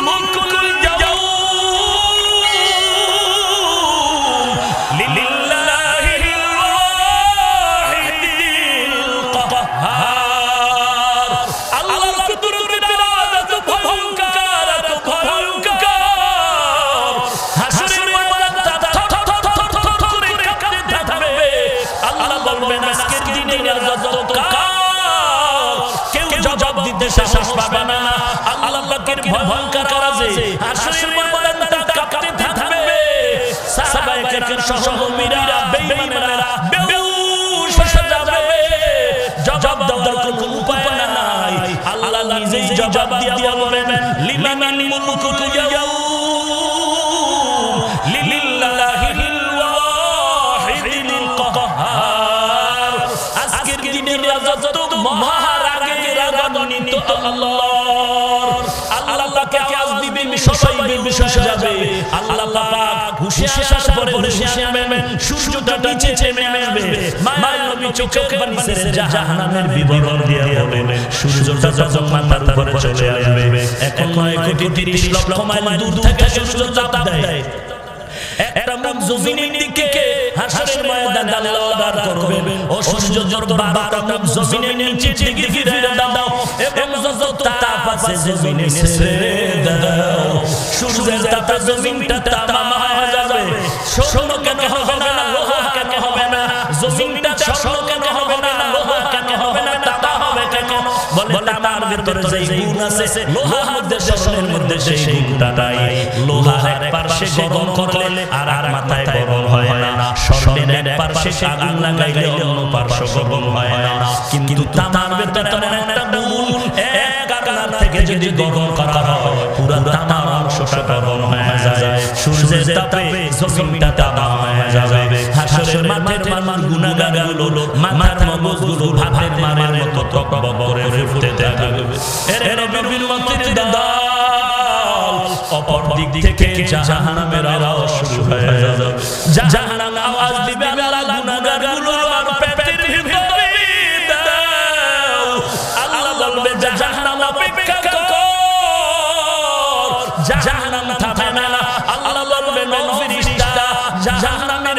মুলকুল ইয়াউম লিল্লাহিল ওয়াহিদিল পাকের ভয়ঙ্কর কাজে হাসরের ময়দানটা কাঁপতে থাকবে। সাহাবায়ে কেরাম সহকর্মীরা বেঈমানেরা বেহুশ হয়ে যাবে। জবাব দেওয়ার কোনো উপায় নাই। আল্লাহ নিজেই জবাব দিয়ে মহারাগে রাগান্বিত আল্লাহর আল্লাহ আওয়াজ দিবেন সবাই বেহুশ যাবে। আল্লাহ পাক হুশে আসার পরে হুশে আনবেন সূর্যটা নিচে নেমে আসবে। মায়ের নবী চোখে পানি ছেড়ে জাহান্নামের বিবরণ দিয়ে বলেন সূর্যটা যখন মাথার উপরে চলে আসবে এখন নয় কোটি তিরিশ লক্ষ মাইল দূর থেকে সূর্য চাপ দেয়। একটা মুখ জমিনের দিকে আল্লাহ দাঁড় করবেন। ও সূর্য জোর বারোটা মুখ জমিনের নিচে দিকে ফিরে দাও। এবং যত তাপ আছে জমিনে ছেড়ে দাও। সূর্যের তাপে জমিনটা তামা হয়ে যাবে। শোনো কেন হবে না লোহা কেন হবে না? জমিনটা স্বর্ণ বলে তামার ভিতরে যে গুণ আছে লোহার মধ্যে স্বর্ণের মধ্যে সেই গুণটা নাই লোহার এক পার্শ্বে গরম করলে আর আর মাথায় গরম হয় না। স্বর্ণের এক পার্শ্বে আগুন লাগাইলে অন্য পার্শ্ব গরম হয় না। কিন্তু তামার ভিতরে এমন একটা গুণ এক আগুন থেকে যদি গরম করা হয় পুরা তামার অংশটা গরম সূর্যের তাপে জমিনটা তামা হয়ে যাবে। হাসরের মাঠের মান গুনাহগারগুলো মাথার মগজগুলো ভাতের মারের মতো টক করে ফুটতে থাকবে। এর নবীর উম্মতের দল অপর দিক থেকে জাহান্নামের আওয়াজ শুরু হয়ে যাবে। জাহান্নাম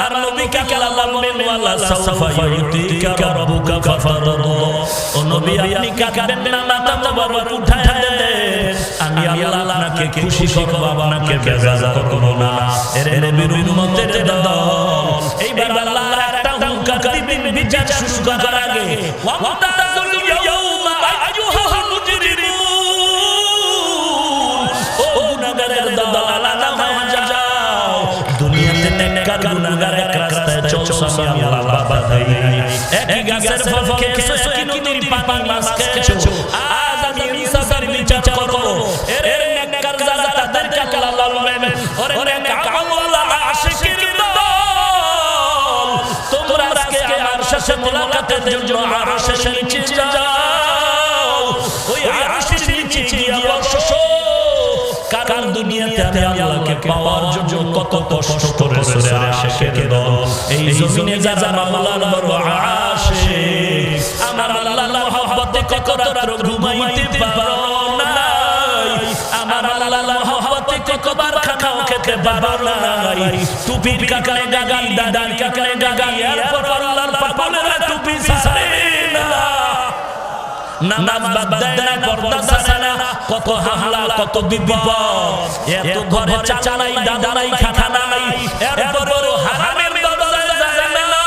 আমার নবীকে আল্লাহ বললেন ওয়ালা সাউফা ইউতিকা রাব্বুকা ফাফারদ। ও নবী, আপনি কাঁদবেন না, মাথা মোবারক উঠায় দেন। আমি আল্লাহ আপনাকে খুশি করব, আপনাকে বেজার করব না। এরে নবীর উম্মতের দল। এইবার আল্লাহ একটা হুঙ্কার দিবেন, বিচার শুরু করার আগে। ওয়ামতাজুল নেককার গুনাহগার এক রাস্তায় চলছ আমি আল্লাহ বাধা দেই একই গাছের ফল খেয়েছো একই নদীর পানি মাছ খেয়েছো। আজ আমি ইনসাফের বিচার করব। এর নেককার যারা তাদেরকে আল্লাহ বলবেন ওরে নেক আমল দল। তোমরা আজকে আমার সাথে মোলাকাতের জন্য আরও শেষে নিচে যাও। কারণ দুনিয়াতে আমি আল্লাহকে পাওয়ার জন্য কত কষ্ট করেছে আশেকের দল? এই জমিনে যারা মাওলার বড় আশিক আমার আল্লাহ মহব্বতে কত রাত ঘুমাইতে পারো নাই? আমার আল্লাহ মহব্বতে কতবার খানাও খেতে পারো নাই? টুপির কাকারে গাগাই দাদার কাকারে গাগাই এরপর আল্লাহর পাগলেরা টুপি ছাড়ে না নামাজ বাদ দেয় না পর্দা ছাড়ে না কত হামলা, কত বিপদ। এত ঘরে চাচা নাই দাদা নাই খাখা নাই এরপর হারামের দরজায় যায় না।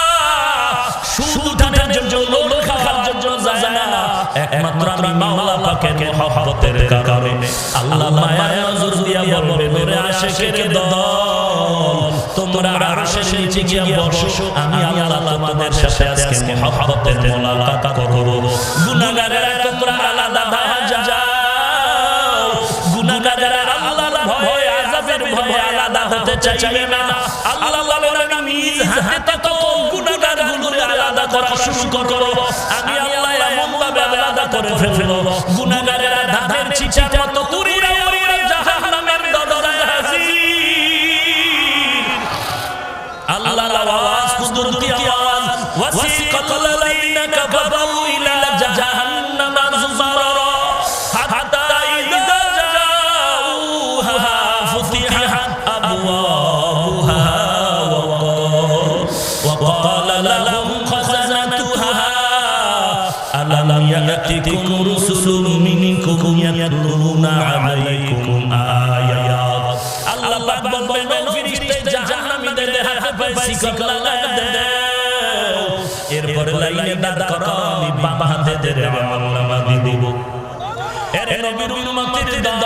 সুদ উঠানোর জন্য লোন খাওয়ার জন্য যায় না। একমাত্র আমি মাওলা পাকের মহব্বতের কারণে। আল্লাহ মায়া নজর দিয়া বলবে মেরে আশিকের দল তোমরা আরশের নিচে গিয়ে বসো। আমি আল্লাহ তোমাদের সাথে আজকে মহব্বতের মোলাকাত করব। গুনাহগারেরা তোমরা আলাদা হয়ে যাও। গুনাহগারেরা আল্লাহর ভয়ে আযাবের ভয়ে আলাদা হতে চাইবে না। আল্লাহ বলেন আমি নিজ হাতে তো গুনাহগারগুলোকে আলাদা করা শুরু করব। আমি আল্লাহ এমন ভাবে আলাদা করে ফেলব। গুনাহগারেরা আল্লাহর আওয়াজ কুদরতি আওয়াজ ওয়াসিকাল লাযিনা কাফারু আল্লাহ পাক ফিরিস্তে জাহান্নামীদের হাতে পাইছি কবলা দাও এরপরে লাইনে দাঁড় করো আমি বাম হাতে দেরে আমলনামা দিব এর নবীর উম্মতের দল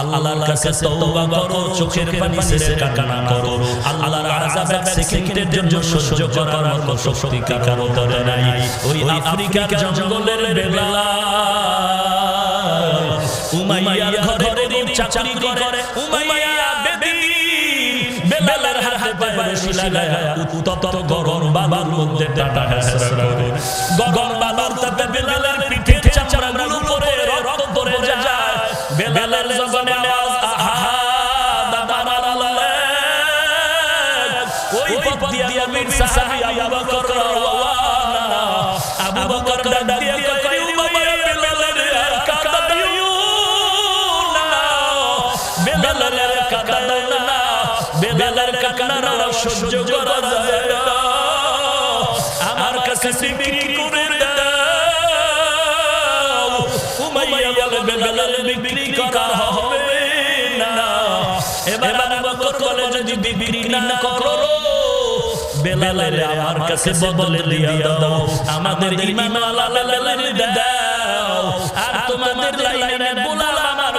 আল্লাহর কাছে তওবা করো চোখের পানি ছেড়ে কান্না করো। আল্লাহর আযাব এক সেকেন্ডের জন্য সহ্য করার মতো শক্তি কারও ধরে নাই। ওই আফ্রিকার জঙ্গলের বেলা উমাইয়ার ঘরে চাকরি করে উমাইয়া বেলালের হাতে পায়ে রশি লাগায়া উত্তপ্ত গরম বাবার মধ্যে টাটা হেসরা করে। গরম বাবার তাতে বেলালের পিঠে চামড়াগুলো পরে রক্ত পড়ে যায়। বেলালের জবানে আওয়াজ আহা দাদা আল্লাহ ওই পথ দিয়া বীর সাহাবী বেলালের কাদাইও না বেলালের কান্নার সহ্য করা যায় না। আমার কাছে বিক্রি করে দাও উমাইয়া বলে বেলাল বিক্রি করা হবে না। এবার বকর বলে যদি বিক্রি না করো, বেলালের আমার কাছে বদলে দিয়া দাও। আমাদের ইমাম দাও। আর তোমাদের লাইনে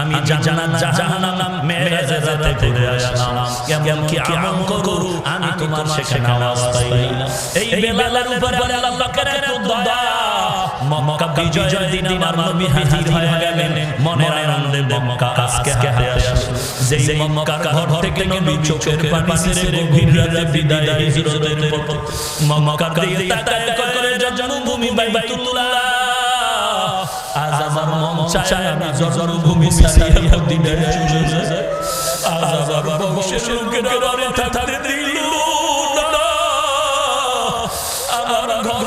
আমি জান্নাত জাহান্নাম মেরাজে রাতে ঘুরে আসলাম। কেমন কি আমল করু আমি তোমার সেখানে আওয়াজ পাই এই বেলালের উপরে আল্লাহ পাকের এত দয়া। মক্কা বিজয়ের দিন আমার নবী হাজির হয়ে গেলেন। মনের আনন্দে মক্কা আজকে হাতে আসলো। যেই মক্কার ঘর থেকে নবী চোখের পানি ছেড়ে গভীর রাতে বিদায় হিজরতের পথ। মক্কা দিয়ে তাকায় করে জন্মভূমি বাইতুল্লাহ। আজ আমার মন চায় আমি জন্মভূমি ছাড়িয়ে মদিনায় চলে যাই আজ আমার বংশের লোকেরা থাকতে দিল না। আমার ঘর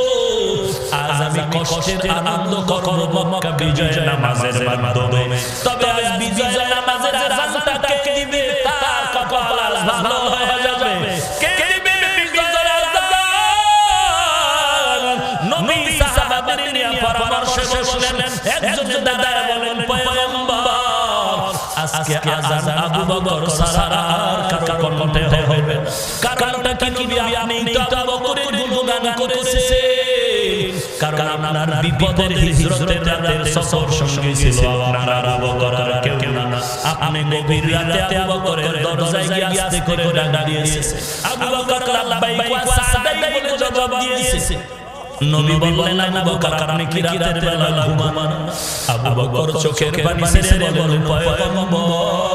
আজ আমি কষ্টের আনন্দ করব মক্কা বিজয় নামাজের মাধ্যমে। তবে আজ বিজয় নামাজের কে দিবে? তার কপাল আজ ভালো হয়ে যাবে। কে দিবে নবী সাহাবাদের পরামর্শ শুনলেন একজন বলেন পয়গম্বর আজকে আজান আবু বকর সারা কাকা কারণটা কি কি তো আবু বকরের গুণগান করেছে আপনার বিপদের হিজরতের রাতের সফর সঙ্গী ছিল আপনার আবু বকর আর কেউ না। আপনি গভীর রাতে আবু বকরের দরজায় গিয়ে আস্তে করে ডাক দিয়েছে। আবু বকর লাব্বাইক ওয়া সাদাই বলে জবাব দিয়েছে। নবী বললেন, আবু বকর, আপনি কি রাতের বেলা ঘুমান? আবু বকর চোখের পানি ছেড়ে বলেন পয়গম্বর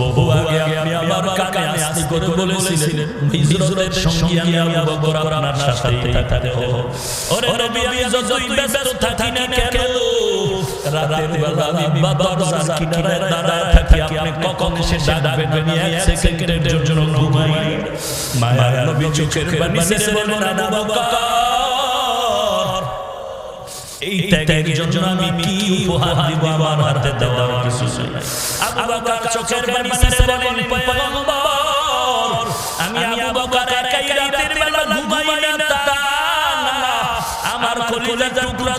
বহু আগে আপনি আমার কানে আস্তে করে বলেছিলেন। হিজরতের সঙ্গী আমি আবু বকর আপনার সাথেই থাকতে ওরে নবী, আমি যতই ব্যস্ত থাকি না কেন, রাতের বেলা আমি দরজার কিনারে দাঁড়ায় থাকি। আপনি কখন এসে ডাকবেন? আমি এক সেকেন্ডের জন্য ঘুমাই। মায়ের নবী চোখের পানি ছেড়ে বলেন আবু বকর এই ত্যাগের জন্য আমি কি উপহার দিব আমার হাতে কিছু নাই। চোখের পানি ছেড়ে বলেন, পয়গম্বর, আমি একাই রাতের বেলা ঘুমাই না, তা আমার টুকরা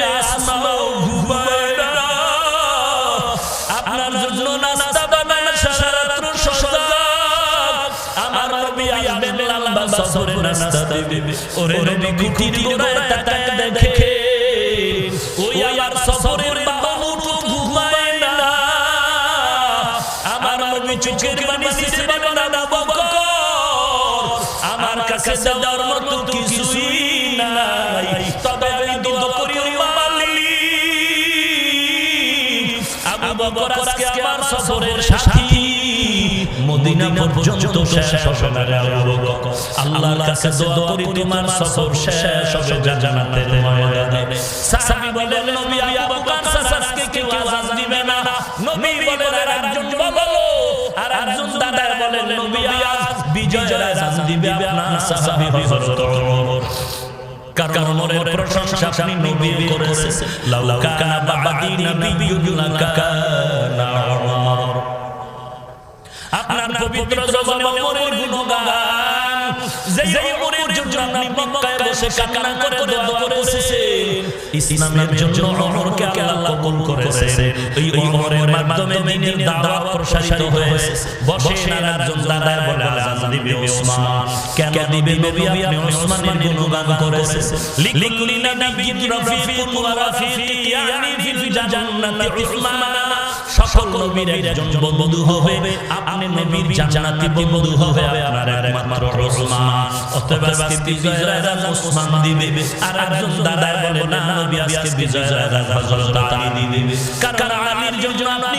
না। আপনার জন্য নাস্তা বানায় সারা সজাগ আমার নবী আসবেন সফরে নাস্তা ওরে নবী খুঁটির গোড়ায় তাকায় দেখে ওই আমার সফরের বাহন ঘুমায় না। আমার নবী চোখের পানি শেষে বলেন না বকর। আমার কাছে দেওয়ার মতো কিছুই নাই। তবে আমি দোয়া করি ও মালিক। আবু বকর আজকে আমার সফরের সাথী। মদিনা পর্যন্ত শেষ হবে না রে আল্লাহর কাছে দোয়া করি তোমার সফর শেষ হবে ময়দানে সাহাবী বলেন, নবী আবু বকর আজকে কেউ আওয়াজ দিবে না। নবী বলেন, আর একজন বলো। আর একজন দাদা বলেন, নবী আজ বিজয়ের আজান দিবে আপনার সাহাবী হযরত ওমর। প্রশংসা আপনি নবী করেছে লাউ কানা বাদি নবিয়্যুন লাকানা আপনার পবিত্র জবানে ওমরের গুণগান যেই ওমরের জন্য আপনি মক্কায় বসে কান্না করে দোয়া করেছেন, ইসলামের জন্য ওমরকে আল্লাহ কবুল করেছেন। এই ওমরের মাধ্যমে দ্বীনের দাওয়াত প্রসারিত হয়েছে। বসে আর একজন দাদা বলে আজান দিবে ওসমান। কেন দিবে নবী? আপনি ওসমানের গুণগান করেছেন। লিকুলি নাবিয়্যিন রাফিকুন ওয়া রাফিকি ইয়ানি ফিল জান্নাতি উসমান। সকল নবীর একজন বন্ধু হবে। আপনি নবীর জান্নাতি বন্ধু হবে আপনার একমাত্র ওসমান। অতএব আজকে বিজয় রাজা ওসমান দিবে। আর একজন দাদা বলে, না নবী, আজকে বিজয় রাজা হযরত আলী দিবে। কারণ আলীর জন্য আপনি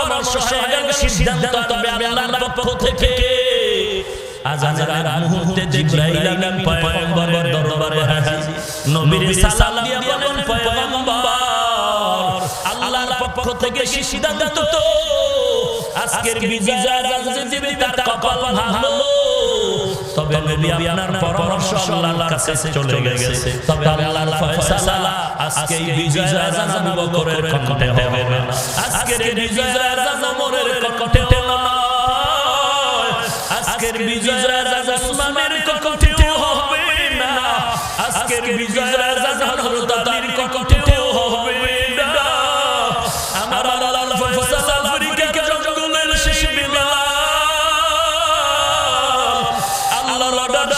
পরামর্শ হয়ে সিদ্ধান্ত তবে আল্লাহর পক্ষ থেকে আজানের আগ মুহূর্তে জিবরাইল আমিন পয়গম্বরের দরবারে হাজির। নবীর সালাম দিয়ে বলেন পয়গম্বর আল্লাহর পক্ষ থেকে সিদ্ধান্ত আজকের বিজয় আজান তার কপাল ভালো। তবে নবী আপনার পরামর্শ আল্লাহর কাছে চলে গেছে। তবে আল্লাহর ফয়সালা আজকে বিজয় রাজা হবে না। আজকে বিজয় রাজা না। বিজয় রাজা